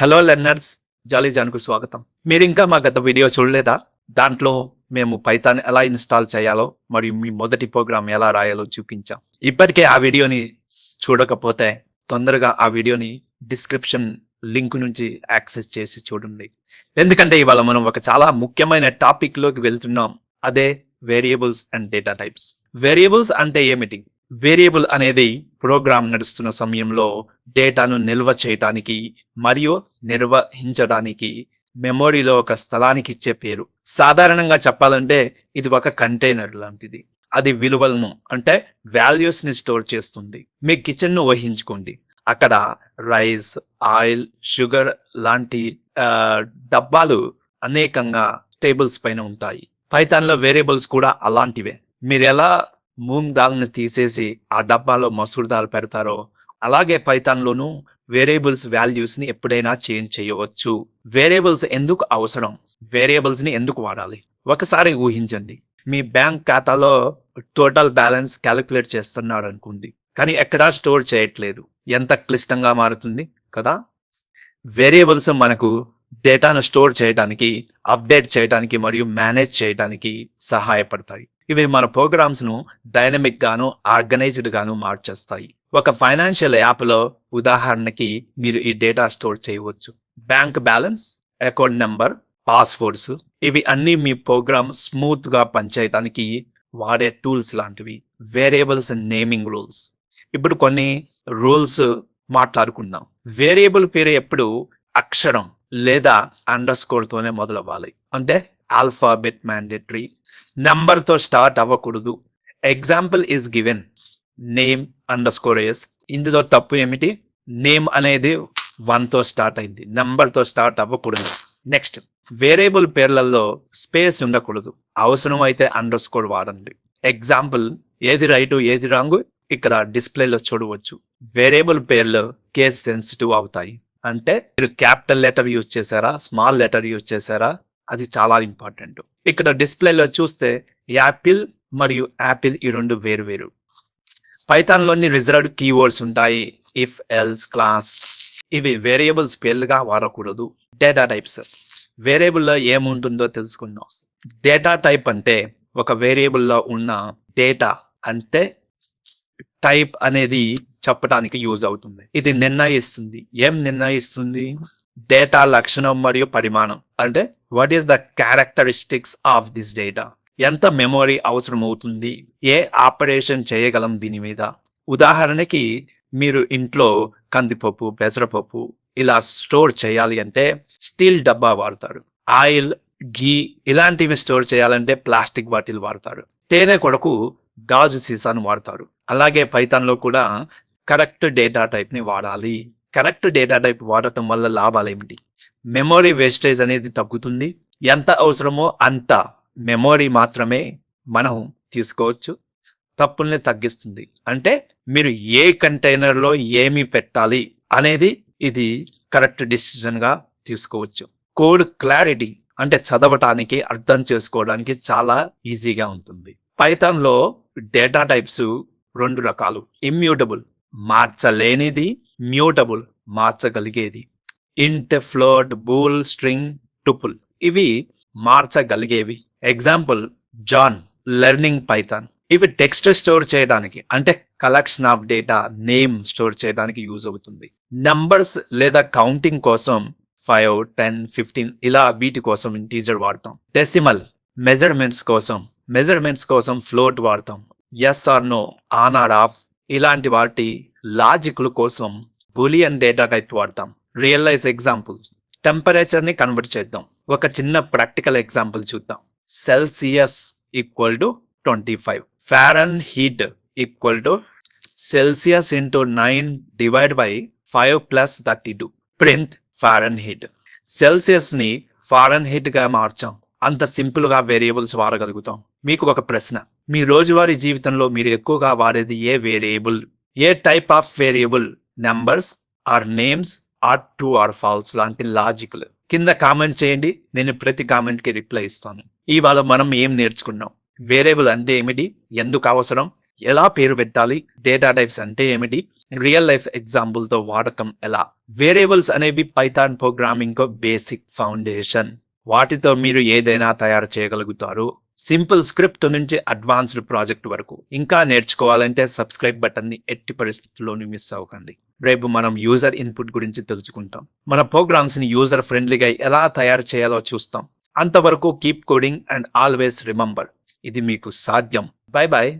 Hello learners జాలీ జాన్కు స్వాగతం. మీరు ఇంకా మా గత వీడియో చూడలేదా? దాంట్లో మేము పైథాన్ ఎలా ఇన్స్టాల్ చేయాలో మరియు మీ మొదటి ప్రోగ్రామ్ ఎలా రాయాలో చూపించాం. ఇప్పటికే ఆ వీడియోని చూడకపోతే తొందరగా ఆ వీడియోని డిస్క్రిప్షన్ లింక్ నుంచి యాక్సెస్ చేసి చూడండి. ఎందుకంటే ఇవాళ మనం ఒక చాలా ముఖ్యమైన టాపిక్లోకి వెళ్తున్నాం. అదే variables and data types variables అంటే ఏమిటి? వేరియబుల్ అనేది ప్రోగ్రామ్ నడుస్తున్న సమయంలో డేటాను నిల్వ చేయటానికి మరియు నిర్వహించడానికి మెమొరీలో ఒక స్థలానికి ఇచ్చే పేరు. సాధారణంగా చెప్పాలంటే ఇది ఒక కంటైనర్ లాంటిది. అది విలువలను అంటే వాల్యూస్ని స్టోర్ చేస్తుంది. మీ కిచెన్ను ఊహించుకోండి. అక్కడ రైస్ ఆయిల్ షుగర్ లాంటి డబ్బాలు అనేకంగా టేబుల్స్ పైన ఉంటాయి. పైథాన్లో వేరియబుల్స్ కూడా అలాంటివే. మీరు ఎలా మూంగ్ దాల్ని తీసేసి ఆ డబ్బాలో మసూర్ దాల్ పెడతారో అలాగే పైథాన్లోనూ వేరియబుల్స్ వాల్యూస్ని ఎప్పుడైనా చేంజ్ చేయవచ్చు. వేరియబుల్స్ ఎందుకు అవసరం? వేరియబుల్స్ని ఎందుకు వాడాలి? ఒకసారి ఊహించండి. మీ బ్యాంక్ ఖాతాలో టోటల్ బ్యాలెన్స్ క్యాలిక్యులేట్ చేస్తున్నాడు అనుకోండి. కానీ ఎక్కడా స్టోర్ చేయట్లేదు. ఎంత క్లిష్టంగా మారుతుంది కదా? వేరియబుల్స్ మనకు డేటాను స్టోర్ చేయడానికి అప్డేట్ చేయడానికి మరియు మేనేజ్ చేయడానికి సహాయపడతాయి. ఇవి మన ప్రోగ్రామ్స్ను డైనమిక్ గాను ఆర్గనైజ్డ్ గాను మార్చేస్తాయి. ఒక ఫైనాన్షియల్ యాప్లో ఉదాహరణకి మీరు ఈ డేటా స్టోర్ చేయవచ్చు. Bank balance account number passwords ఇవి అన్ని మీ ప్రోగ్రామ్ స్మూత్గా పనిచేయడానికి వాడే టూల్స్ లాంటివి. Variables and naming rules. ఇప్పుడు కొన్ని రూల్స్ మాట్లాడుకుందాం. వేరియబుల్ పేరు ఎప్పుడు అక్షరం లేదా అండర్ స్కోర్ తోనే మొదలవ్వాలి. అంటే ఆల్ఫాబెట్ మ్యాండేటరీ నెంబర్తో స్టార్ట్ అవ్వకూడదు. Example is given name underscore s ఇందులో తప్పు ఏమిటి? నేమ్ అనేది వన్తో స్టార్ట్ అయింది. నెంబర్తో స్టార్ట్ అవ్వకూడదు. నెక్స్ట్ వేరియబుల్ పేర్లలో స్పేస్ ఉండకూడదు. అవసరం అయితే అండర్ స్కోర్ వాడండి. ఎగ్జాంపుల్ ఏది రైట్ ఏది రాంగ్ ఇక్కడ డిస్ప్లేలో చూడవచ్చు. వేరియబుల్ పేర్లు కేస్ సెన్సిటివ్ అవుతాయి. అంటే మీరు క్యాపిటల్ లెటర్ యూజ్ చేశారా? స్మాల్ లెటర్ యూజ్ చేశారా? అది చాలా ఇంపార్టెంట్. ఇక్కడ డిస్ప్లేలో చూస్తే యాపిల్ మరియు యాపిల్ ఈ రెండు వేరు వేరు పైథాన్లోని రిజర్వ్డ్ కీవర్డ్స్ ఉంటాయి. ఇఫ్ ఎల్స్ క్లాస్ ఇవి వేరియబుల్స్ పేర్లుగా వాడకూడదు. డేటా టైప్స్ వేరియబుల్లో ఏముంటుందో తెలుసుకుందాం. డేటా టైప్ అంటే ఒక వేరియబుల్లో ఉన్న డేటా అంటే టైప్ అనేది చెప్పడానికి యూజ్ అవుతుంది. ఇది నిర్ణయిస్తుంది. ఏం నిర్ణయిస్తుంది? డేటా లక్షణం మరియు పరిమాణం. అంటే what is the characteristics of this data ఎంత మెమొరీ అవసరం అవుతుంది ఏ ఆపరేషన్ చేయగలం దీని మీద? ఉదాహరణకి మీరు ఇంట్లో కందిపప్పు పెసరపప్పు ఇలా స్టోర్ చేయాలి అంటే స్టీల్ డబ్బా వాడతారు. ఆయిల్ ఘీ ఇలాంటివి స్టోర్ చేయాలంటే ప్లాస్టిక్ బాటిల్ వాడతారు. తేనె కొరకు గాజు సీసాను వాడతారు. అలాగే పైతాన్లో కూడా కరెక్ట్ డేటా టైప్ని వాడాలి. కరెక్ట్ డేటా టైప్ వాడటం వల్ల లాభాలు ఏమిటి? మెమొరీ వేస్టేజ్ అనేది తగ్గుతుంది. ఎంత అవసరమో అంత మెమొరీ మాత్రమే మనం తీసుకోవచ్చు. తప్పుల్ని తగ్గిస్తుంది. అంటే మీరు ఏ కంటైనర్లో ఏమి పెట్టాలి అనేది ఇది కరెక్ట్ డిసిజన్గా తీసుకోవచ్చు. కోడ్ క్లారిటీ అంటే చదవటానికి అర్థం చేసుకోవడానికి చాలా ఈజీగా ఉంటుంది. పైథాన్లో డేటా టైప్స్ రెండు రకాలు. ఇమ్యూటబుల్ మార్చలేనిది mutable మార్చగలిగేది. Int float bool string tuple ఇవి మార్చగలిగేవి. ఎగ్జాంపుల్ జాన్ లెర్నింగ్ పైథాన్ ఇవి టెక్స్ట్ స్టోర్ చేయడానికి అంటే collection of data name store చేయడానికి యూజ్ అవుతుంది. నంబర్స్ లేదా కౌంటింగ్ కోసం ఫైవ్ టెన్ ఫిఫ్టీన్ ఇలా వీటి కోసం ఇంటీజర్ వాడతాం. డెసిమల్ మెజర్మెంట్స్ కోసం మెజర్మెంట్స్ కోసం ఫ్లోట్ వాడతాం. Yes or no on or off ఇలాంటి వాటి లాజిక్ల కోసం బులియన్ డేటా అయితే వాడతాం. Real life examples. టెంపరేచర్ని కన్వర్ట్ చేద్దాం. ఒక చిన్న ప్రాక్టికల్ ఎగ్జాంపుల్ చూద్దాం. Celsius equal to twenty five. Fahrenheit equal to Celsius into nine divide by five plus thirty two. Print Fahrenheit. సెల్సియస్ని ఫారెన్ హీట్గా మార్చాం. అంత సింపుల్గా వేరియబుల్స్ వాడగలుగుతాం. మీకు ఒక ప్రశ్న. మీ రోజువారీ జీవితంలో మీరు ఎక్కువగా వాడేది ఏ variable? A type of variable numbers or names or true or false లాంటి లాజిక్లు కింద కామెంట్ చేయండి నేను ప్రతి కామెంట్కి రిప్లై ఇస్తాను. ఇవాళ మనం ఏం నేర్చుకున్నాం? వేరియబుల్ అంటే ఏమిటి? ఎందుకు అవసరం? ఎలా పేరు పెట్టాలి? డేటా టైప్స్ అంటే ఏమిటి? రియల్ లైఫ్ ఎగ్జాంపుల్తో వాడకం ఎలా? వేరియబుల్స్ అనేవి పైథాన్ ప్రోగ్రామింగ్ బేసిక్ ఫౌండేషన్ వాటితో మీరు ఏదైనా తయారు చేయగలుగుతారు. సింపుల్ స్క్రిప్ట్ నుంచి అడ్వాన్స్డ్ ప్రాజెక్ట్ వరకు. ఇంకా నేర్చుకోవాలంటే సబ్స్క్రైబ్ బటన్ని ఎట్టి పరిస్థితుల్లోనూ మిస్ అవ్వకండి. రేపు మనం యూజర్ ఇన్పుట్ గురించి తెలుసుకుంటాం. మన ప్రోగ్రామ్స్ని యూజర్ ఫ్రెండ్లీగా ఎలా తయారు చేయాలో చూస్తాం. అంతవరకు keep coding and always remember. ఇది మీకు సాధ్యం. Bye bye